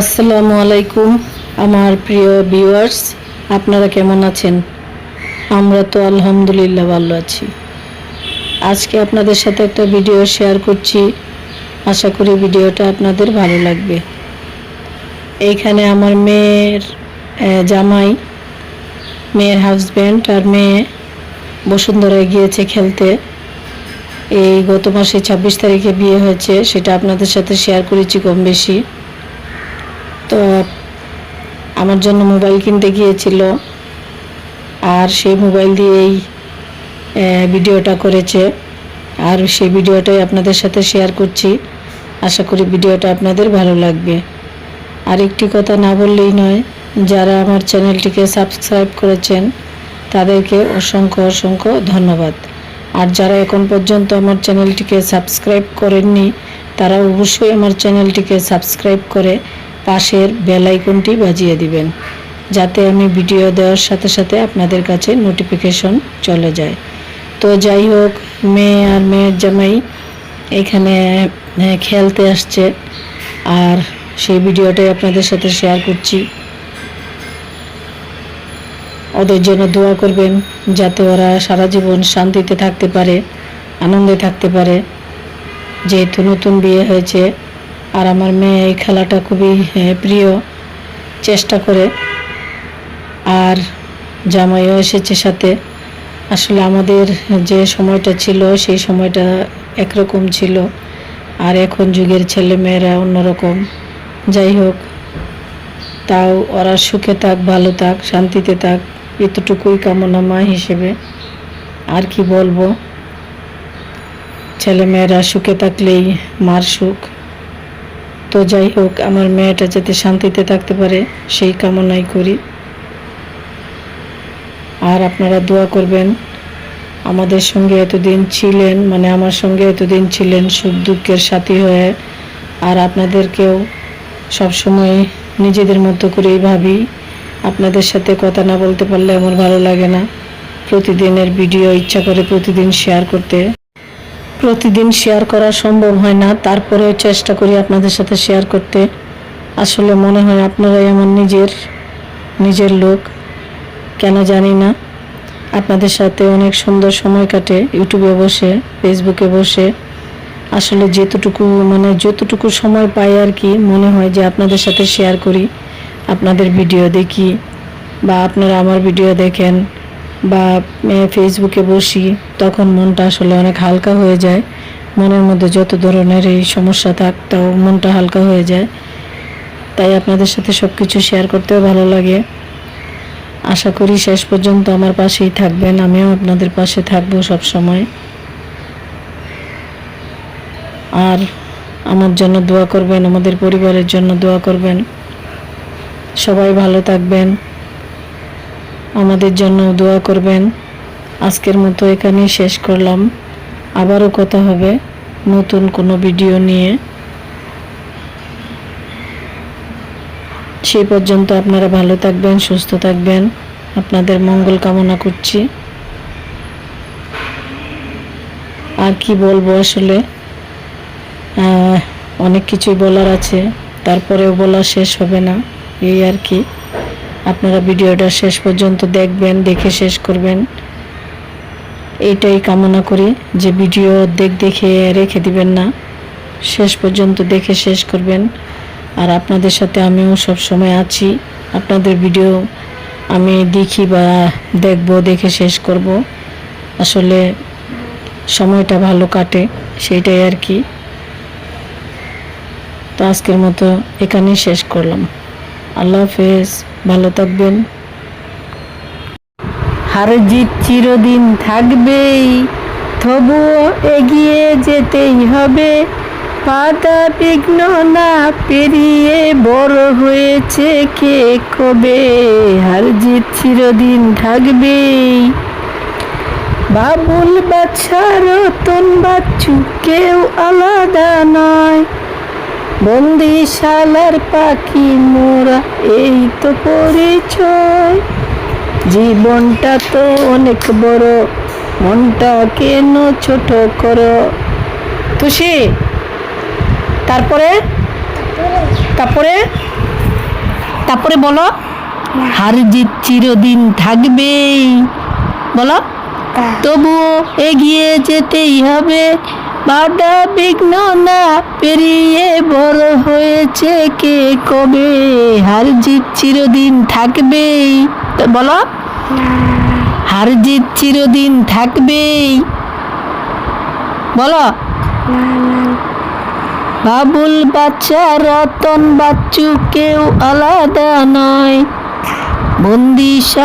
আসসালামু আলাইকুম, আমার প্রিয় ভিউয়ার্স আপনারা কেমন আছেন? আমরা তো আলহামদুলিল্লাহ ভালো আছি। আজকে আপনাদের সাথে একটা ভিডিও শেয়ার করছি। আশা করি ভিডিওটা আপনাদের ভালো লাগবে। এইখানে আমার মেয়ের জামাই, মেয়ের হাজব্যান্ড আর মেয়ে বসুন্ধরায় গিয়েছে খেলতে। এই গত মাসে ছাব্বিশ তারিখে বিয়ে হয়েছে, সেটা আপনাদের সাথে শেয়ার করেছি কম বেশি। আমার জন্য মোবাইল কিনতে গিয়েছিল। আর সেই মোবাইল দিয়েই ভিডিওটা করেছে। আর সেই ভিডিওটাই আপনাদের সাথে শেয়ার করছি। আশা করি ভিডিওটা আপনাদের ভালো লাগবে। আর একটি কথা না বললেই নয়, যারা আমার চ্যানেলটিকে সাবস্ক্রাইব করেছেন, তাদেরকে অসংখ্য অসংখ্য ধন্যবাদ। আর যারা এখন পর্যন্ত আমার চ্যানেলটিকে সাবস্ক্রাইব করেননি তারা অবশ্যই আমার চ্যানেলটিকে সাবস্ক্রাইব করে পাশের বেল আইকনটি বাজিয়ে দিবেন, যাতে আমি ভিডিও দেওয়ার সাথে সাথে আপনাদের কাছে নোটিফিকেশন চলে যায়। তো যাই হোক, মেয়ে আর মেয়ের জামাই এখানে খেলতে আসছে। আর সেই ভিডিওটাই আপনাদের সাথে শেয়ার করছি। ওদের জন্য দোয়া করবেন, যাতে ওরা সারা জীবন শান্তিতে থাকতে পারে, আনন্দে থাকতে পারে। যেহেতু নতুন বিয়ে হয়েছে আর আমার মেয়ে এই খেলাটা খুবই প্রিয় চেষ্টা করে। আর জামাইও এসেছে সাথে। আসলে আমাদের যে সময়টা ছিল, সেই সময়টা একরকম ছিল। আর এখন যুগের ছেলে মেয়েরা অন্যরকম। যাই হোক, তাও ওরা সুখে থাক, ভালো থাক, শান্তিতে থাক, এতটুকুই কামনা মা হিসেবে। আর কি বলব? ছেলে মেয়েরা সুখে থাকলেই মার সুখ। তো যাই হোক, আমার মেয়েটা যাতে শান্তিতে থাকতে পারে, সেই কামনাই করি। আর আপনারা দোয়া করবেন, আমাদের সঙ্গে এতদিন ছিলেন মানে আমার সঙ্গে এতদিন ছিলেন, সুখ দুঃখের সাথী হয়ে, আর আপনাদেরকেও সবসময় নিজেদের মতো করেই ভাবি। আপনাদের সাথে কথা না বলতে পারলে আমার ভালো লাগে না। প্রতিদিনের ভিডিও, ইচ্ছা করে প্রতিদিন শেয়ার করতে। প্রতিদিন শেয়ার করা সম্ভব হয় না। তারপরেও চেষ্টা করি আপনাদের সাথে শেয়ার করতে। আসলে মনে হয় আপনারাই আমার নিজের নিজের লোক। কেন জানি না। আপনাদের সাথে অনেক সুন্দর সময় কাটে। ইউটিউবে বসে ফেসবুকে বসে। আসলে যেতটুকু মানে যতটুকু সময় পাই আর কি, মনে হয় যে আপনাদের সাথে শেয়ার করি। আপনাদের ভিডিও দেখি বা আপনারা আমার ভিডিও দেখেন। বা ফেসবুকে বসি, তখন মনটা আসলে অনেক হালকা হয়ে যায়। মনের মধ্যে যত ধরনের এই সমস্যা থাকতেও মনটা হালকা হয়ে যায়। তাই আপনাদের সাথে সব কিছু শেয়ার করতেও ভালো লাগে। আশা করি শেষ পর্যন্ত আমার পাশেই থাকবেন, আমিও আপনাদের পাশে থাকব সব সময় আর আমার জন্য দোয়া করবেন, আমাদের পরিবারের জন্য দোয়া করবেন। সবাই ভালো থাকবেন। আমাদের জন্য দোয়া করবেন। আজকের মতো এখানেই শেষ করলাম। আবারও কথা হবে নতুন কোনো ভিডিও নিয়ে। সেই পর্যন্ত আপনারা ভালো থাকবেন, সুস্থ থাকবেন। আপনাদের মঙ্গল কামনা করছি। আর কি বলব আসলে? অনেক কিছুই বলার আছে। তারপরেও বলা শেষ হবে না। এই আর কি। আপনারা ভিডিওটা শেষ পর্যন্ত দেখবেন, দেখে শেষ করবেন। এইটাই কামনা করি যে ভিডিও দেখ দেখে রেখে দিবেন না, শেষ পর্যন্ত দেখে শেষ করবেন। আর আপনাদের সাথে আমিও সব সময় আছি, আপনাদের ভিডিও আমি দেখি বা দেখব, দেখে শেষ করব। আসলে সময়টা ভালো কাটে, সেইটাই আর কি। তো আজকের মতো এখানেই শেষ করলাম। আল্লাহ হাফেজ। ভালো থাকবেন। হার জিত চিরদিন থাকবেই, তবুও এগিয়ে যেতেই হবে। বাধা বিঘ্ন না পেরিয়ে বড় হয়েছে কে কবে? হার জিত চিরদিন থাকবেই। বাবুল বাচ্চা রতন বাচ্চু কেউ আলাদা নয়। বন্দিশালার পাখি মোরা এই তো পরিচয়। জীবনটা তো অনেক বড় মনটা কেন ছোট করো? তুষি তারপরে? তারপরে? তারপরে বলো। হার জিত চিরদিন থাকবেই। বলো। তবুও এগিয়ে যেতেই হবে। বাধা বিঘ্ন না পেরিয়ে বড় হয়েছে কে কবে? হার জিত চিরদিন থাকবেই। তো বলো। হার জিত চিরদিন থাকবেই। বলো। বাবুল বাচ্চা, রতন বাচ্চু কেউ আলাদা নয়। বন্দিশাল